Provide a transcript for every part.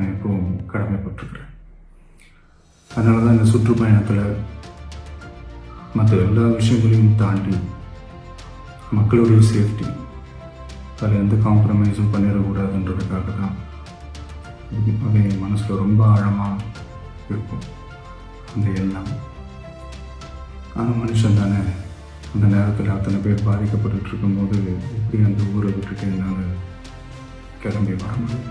நான் எப்பவும் கடமைப்பட்டிருக்கிறேன். அதனால தான் இந்த சுற்றுப்பயணத்தில் மற்ற எல்லா விஷயங்களையும் தாண்டி மக்களுடைய சேஃப்டி அதில் எந்த காம்ப்ரமைஸும் பண்ணிடக்கூடாதுன்றதுக்காக தான் அது என் மனசில் ரொம்ப ஆழமாக இருக்கும். அந்த எண்ணம். ஆனால் மனுஷன் தானே அந்த நேரத்தில் அத்தனை பேர் பாதிக்கப்பட்டு இருக்கும்போது எப்படி அந்த ஊரை விட்டுட்டு என்னால் கிளம்பி வர முடியும்?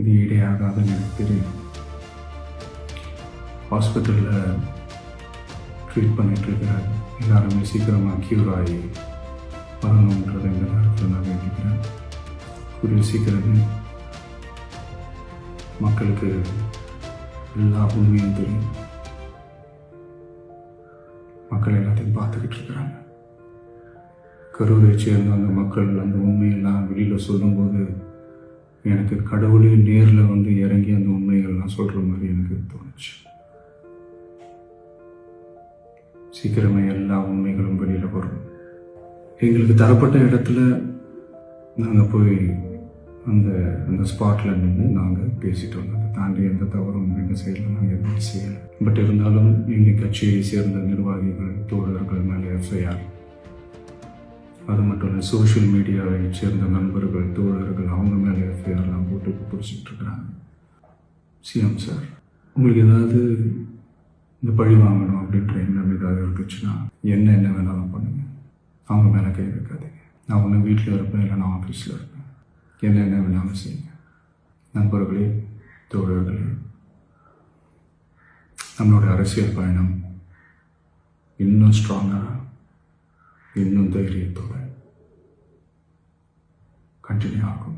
இது ஈடையாகாதுன்னு எனக்கு தெரியும் ஹாஸ்பிட்டலில் ட்ரீட் பண்ணிட்டு எல்லாருமே சீக்கிரமாக க்யூர் ஆகி வரணுன்றதை இந்த நேரத்தில் நான் வேண்டிக்கிறேன். கூடிய சீக்கிரமே மக்களுக்கு எல்லா உண்மையும் தெரியும். மக்கள் எல்லாத்தையும் பார்த்துக்கிட்டு இருக்கிறாங்க கரூரை சேர்ந்த அந்த மக்கள் அந்த உண்மையெல்லாம் வெளியில் சொல்லும்போது எனக்கு கடவுளே நேரில் வந்து இறங்கி அந்த உண்மைகள்லாம் சொல்கிற மாதிரி எனக்கு தோணுச்சு. சீக்கிரமே எல்லா உண்மைகளும் வெளியில் வரும். எங்களுக்கு தரப்பட்ட இடத்துல நாங்கள் போய் அந்த அந்த ஸ்பாட்டில் நின்று நாங்கள் பேசிட்டு வந்தோம் அதை தாண்டி எந்த தவறும் எங்கள் சைடில் நாங்கள் எதுவும் செய்யலை. பட் இருந்தாலும் எங்கள் கட்சியை சேர்ந்த நிர்வாகிகள் தோழர்கள் மேலே எஃப்ஐஆர் அது மட்டும் இல்லை சோஷியல் மீடியாவை சேர்ந்த நண்பர்கள் தோழர்கள் அவங்க மேலே எஃப்ஐஆர்லாம் போட்டு பிடிச்சிட்டு இருக்கிறாங்க சிஎம் சார் உங்களுக்கு ஏதாவது இந்த பழி வாங்கணும் அப்படின்ற எண்ணம் ஏதாவது இருந்துச்சுன்னா என்ன என்ன வேணாலும் பண்ணுங்க. அவங்க மேலே கை வைக்காதீங்க. நான் ஒன்று வீட்டில் இருப்பேன் இல்லை நான் ஆஃபீஸில் இருப்பேன். என்ன என்ன வேணாலும் செய்யுங்க. நண்பர்களே தோழர்களே நம்மளோட அரசியல் பயணம் இன்னும் ஸ்ட்ராங்காக இன்னும் தைரியத்தோட கண்டினியூ ஆகும்.